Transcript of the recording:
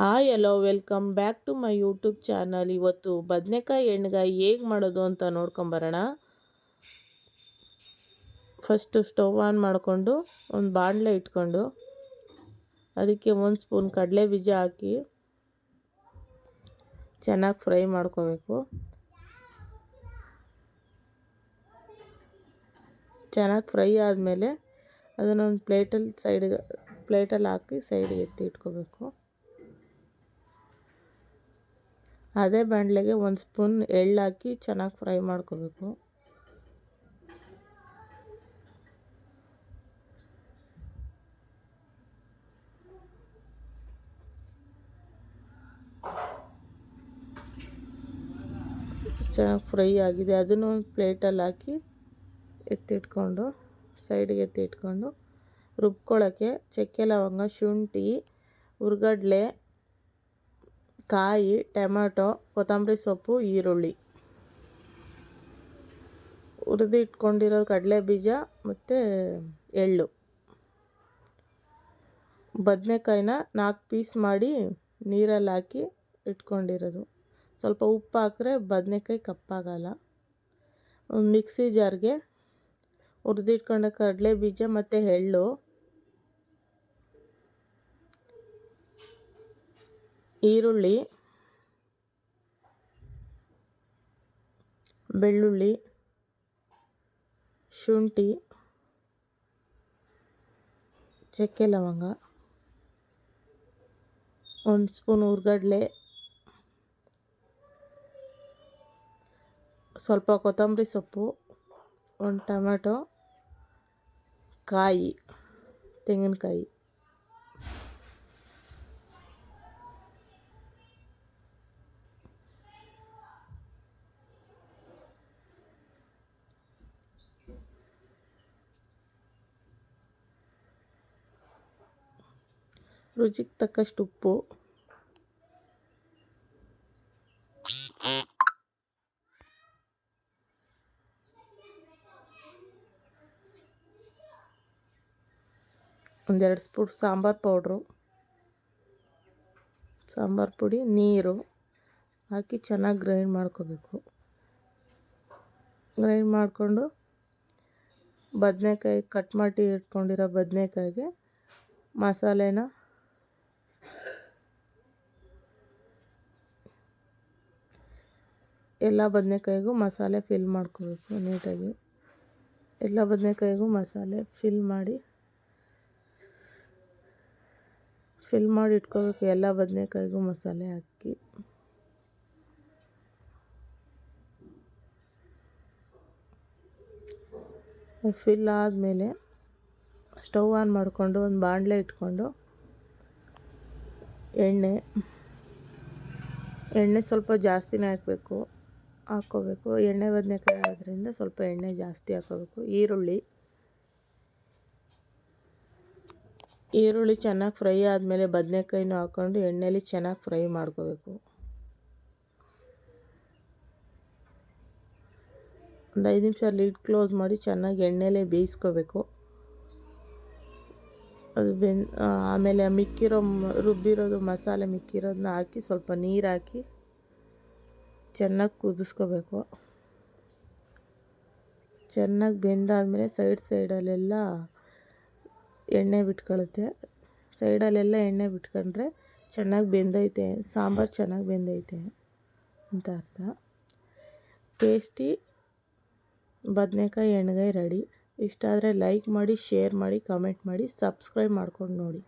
Hi hello welcome back to my YouTube channel ಇವತ್ತು ಬದನೆಕಾಯಿ ಎಣ್ಣೆಗಾಯಿ ಹೇಗೆ ಮಾಡೋದು ಅಂತ ನೋಡ್ಕೊಂಬರೋಣ. ಫಸ್ಟು ಸ್ಟವ್ ಆನ್ ಮಾಡಿಕೊಂಡು ಒಂದು ಬಾಣಲೆ ಇಟ್ಕೊಂಡು ಅದಕ್ಕೆ ಒಂದು ಸ್ಪೂನ್ ಕಡಲೆ ಬೀಜ ಹಾಕಿ ಚೆನ್ನಾಗಿ ಫ್ರೈ ಮಾಡ್ಕೋಬೇಕು. ಚೆನ್ನಾಗಿ ಫ್ರೈ ಆದಮೇಲೆ ಅದನ್ನೊಂದು ಪ್ಲೇಟಲ್ಲಿ ಸೈಡ್ಗೆ ಪ್ಲೇಟಲ್ಲಿ ಹಾಕಿ ಸೈಡ್ಗೆ ಎತ್ತಿ ಇಟ್ಕೋಬೇಕು. ಅದೇ ಬಾಣಲೆಗೆ ಒಂದು ಸ್ಪೂನ್ ಎಳ್ಳು ಹಾಕಿ ಚೆನ್ನಾಗಿ ಫ್ರೈ ಮಾಡ್ಕೋಬೇಕು. ಚೆನ್ನಾಗಿ ಫ್ರೈ ಆಗಿದೆ. ಅದನ್ನು ಒಂದು ಪ್ಲೇಟಲ್ಲಿ ಹಾಕಿ ಎತ್ತಿಟ್ಕೊಂಡು ಸೈಡಿಗೆ ಎತ್ತಿಟ್ಕೊಂಡು ರುಬ್ಕೊಳ್ಳೋಕ್ಕೆ ಚಕ್ಕೆ ಲವಂಗ, ಶುಂಠಿ ಹುರ್ಗಡ್ಲೆ ಕಾಯಿ, ಟೊಮೆಟೊ, ಕೊತ್ತಂಬರಿ ಸೊಪ್ಪು, ಈರುಳ್ಳಿ. ಹುರಿದಿಟ್ಕೊಂಡಿರೋ ಕಡಲೆ ಬೀಜ ಮತ್ತು ಎಳ್ಳು. ಬದನೆಕಾಯಿನ ನಾಲ್ಕು ಪೀಸ್ ಮಾಡಿ ನೀರಲ್ಲಿ ಹಾಕಿ ಇಟ್ಕೊಂಡಿರೋದು. ಸ್ವಲ್ಪ ಉಪ್ಪು ಹಾಕಿದ್ರೆ ಬದನೆಕಾಯಿ ಕಪ್ಪಾಗಲ್ಲ. ಒಂದು ಮಿಕ್ಸಿ ಜಾರ್ಗೆ ಹುರಿದಿಟ್ಕೊಂಡ ಕಡಲೆ ಬೀಜ ಮತ್ತು ಎಳ್ಳು ಈರುಳ್ಳಿ, ಬೆಳ್ಳುಳ್ಳಿ, ಶುಂಠಿ, ಚಕ್ಕೆ ಲವಂಗ, ಒಂದು ಸ್ಪೂನ್ ಹುರ್ಗಡ್ಲೆ, ಸ್ವಲ್ಪ ಕೊತ್ತಂಬರಿ ಸೊಪ್ಪು, ಒಂದು ಟೊಮೆಟೊ, ಕಾಯಿ, ತೆಂಗಿನಕಾಯಿ. ರುಚಿಗೆ ತಕ್ಕಷ್ಟು ಉಪ್ಪು. ಒಂದೆರಡು ಸ್ಪೂನ್ ಸಾಂಬಾರು ಪೌಡ್ರು. ಸಾಂಬಾರು ಪುಡಿ, ನೀರು. ಹಾಕಿ ಚೆನ್ನಾಗಿ ಗ್ರೈಂಡ್ ಮಾಡ್ಕೋಬೇಕು. ಗ್ರೈಂಡ್ ಮಾಡಿಕೊಂಡು ಬದನೆಕಾಯಿ ಕಟ್ ಮಾಡಿ ಇಟ್ಕೊಂಡಿರೋ ಬದನೆಕಾಯಿಗೆ ಮಸಾಲೆನ ಎಲ್ಲ ಬದನೆಕಾಯಿಗೂ ಮಸಾಲೆ ಫಿಲ್ ಮಾಡ್ಕೋಬೇಕು ನೀಟಾಗಿ. ಎಲ್ಲ ಬದನೆಕಾಯಿಗೂ ಮಸಾಲೆ ಫಿಲ್ ಮಾಡಿ ಫಿಲ್ ಮಾಡಿ ಇಟ್ಕೋಬೇಕು. ಎಲ್ಲ ಬದನೆಕಾಯಿಗೂ ಮಸಾಲೆ ಹಾಕಿ. ಫಿಲ್ ಆದಮೇಲೆ ಸ್ಟವ್ ಆನ್ ಮಾಡಿಕೊಂಡು ಒಂದು ಬಾಣಲೆ ಇಟ್ಕೊಂಡು ಎಣ್ಣೆ ಎಣ್ಣೆ ಸ್ವಲ್ಪ ಜಾಸ್ತಿನೇ ಹಾಕಬೇಕು. ಹಾಕ್ಕೋಬೇಕು ಎಣ್ಣೆ ಬದನೆಕಾಯಿ ಆದ್ದರಿಂದ ಸ್ವಲ್ಪ ಎಣ್ಣೆ ಜಾಸ್ತಿ ಹಾಕೋಬೇಕು. ಈರುಳ್ಳಿ. ಈರುಳ್ಳಿ ಚೆನ್ನಾಗಿ ಫ್ರೈ ಆದಮೇಲೆ ಬದನೆಕಾಯಿನೂ ಹಾಕ್ಕೊಂಡು ಎಣ್ಣೆಲಿ ಚೆನ್ನಾಗಿ ಫ್ರೈ ಮಾಡ್ಕೋಬೇಕು. ಒಂದು ಐದು ನಿಮಿಷ ಲಿಡ್ ಕ್ಲೋಸ್ ಮಾಡಿ ಚೆನ್ನಾಗಿ ಎಣ್ಣೆಲೇ ಬೇಯಿಸ್ಕೋಬೇಕು. ಅದು ಬೆನ್ ಆಮೇಲೆ ಮಿಕ್ಕಿರೋ ರುಬ್ಬಿರೋದು ಮಸಾಲೆ ಮಿಕ್ಕಿರೋದನ್ನ ಹಾಕಿ ಸ್ವಲ್ಪ ನೀರು ಹಾಕಿ ಚೆನ್ನಾಗಿ ಕುದಿಸ್ಕೋಬೇಕು. ಚೆನ್ನಾಗಿ ಬೆಂದಾದಮೇಲೆ ಸೈಡ್ ಸೈಡಲ್ಲೆಲ್ಲ ಎಣ್ಣೆ ಬಿಟ್ಕೊಳ್ಳುತ್ತೆ ಸೈಡಲ್ಲೆಲ್ಲ ಎಣ್ಣೆ ಬಿಟ್ಕೊಂಡ್ರೆ ಚೆನ್ನಾಗಿ ಬೆಂದೈತೆ. ಸಾಂಬಾರು ಚೆನ್ನಾಗಿ ಬೆಂದೈತೆ ಅಂತ ಅರ್ಥ. ಟೇಸ್ಟಿ ಬದನೆಕಾಯಿ ಎಣ್ಗಾಯಿ ರೆಡಿ. ಇಷ್ಟ ಆದರೆ ಲೈಕ್ ಮಾಡಿ ಶೇರ್ ಮಾಡಿ ಕಮೆಂಟ್ ಮಾಡಿ ಸಬ್ಸ್ಕ್ರೈಬ್ ಮಾಡ್ಕೊಂಡು ನೋಡಿ.